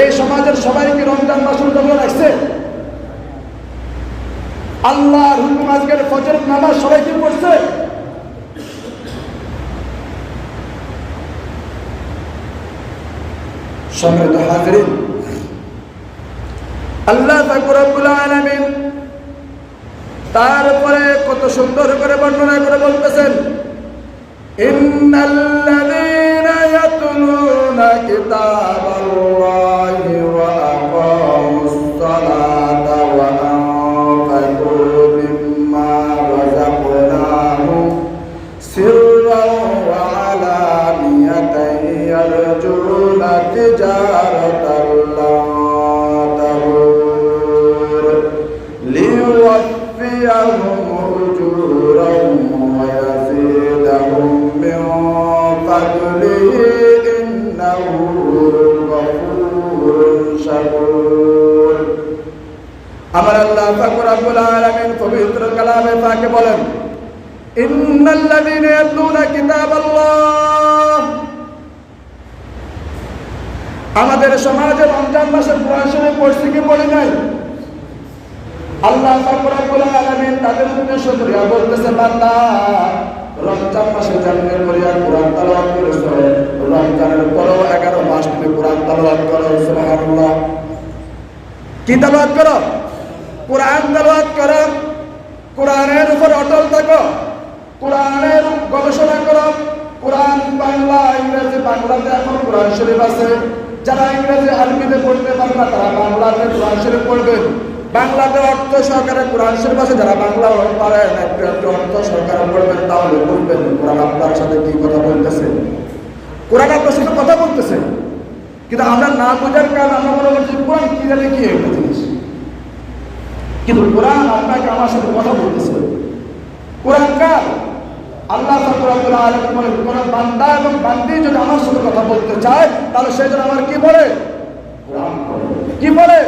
এই সমাজের সবাই কি রমজান মাস উদযাপন রাখছে। আল্লাহর হুকুম আজকের ফজর নামাজ সবাই কি পড়ছে আল্লাহ তারপরে কত সুন্দর করে বর্ণনা করে বলতেছেন ইন্নাল্লাযীনা ইয়ারজুনা তিজারাতান লা তাবুর ليوفيهم أجورهم ويزيدهم من فضله إنه غفور شكور আমার আল্লাহ ফাকুর আব্বুল আলামিন পবিত্র কালামে পাকে বলেন ইন্নাল্লাযীনা ইয়াতলুনা কিতাবাল্লাহ আমাদের সমাজে রমজান মাসে কোরআন শরীফ পড়ছি কি পড়ি নাই? আল্লাহ আলামিন তাদের উদ্দেশ্য করে বলতেছে, বান্দা, রমজান মাসে জানলে করিয়া কোরআন তেলাওয়াত করেছ রমজানের পরও 11 মাস তুমি কোরআন তেলাওয়াত করো, সুবহানাল্লাহ। কি তেলাওয়াত করো? কোরআন তেলাওয়াত করো। কোরআনের উপর অটল থাকো। কোরআনের গবেষণা করো। কোরআন বাংলা, ইংরেজি, বাংলাতে এখন কোরআন শরীফ আছে। যারা ইংরেজি আরবিতে পড়তে পারে না তারা বাংলাতে কোরআন শরীফ পড়বে। বাংলাতে অর্থ সহকারে কোরআন শরীফ আছে, যারা বাংলা পারে না একটু একটু অর্থ সহকারে পড়বেন, তাহলে বুঝবেন কোরআন আপনার সাথে কি কথা বলতেছে। কোরআন আপনার সাথে কথা বলতেছে, কিন্তু আমরা না বোঝার কারণ আমরা মনে করছি, কোরআন কি জানে কি একটা জিনিস। কিন্তু কোরআন আপনাকে আমার সাথে কথা বলতেছে। কোরআন কার? আল্লাহ ফাকুরাবুল আলম বলেন কোন বান্দা এবং বান্দি যদি আমার সাথে কথা বলতে চায় তাহলে সে যেন আমার কি বলে? কি বলে?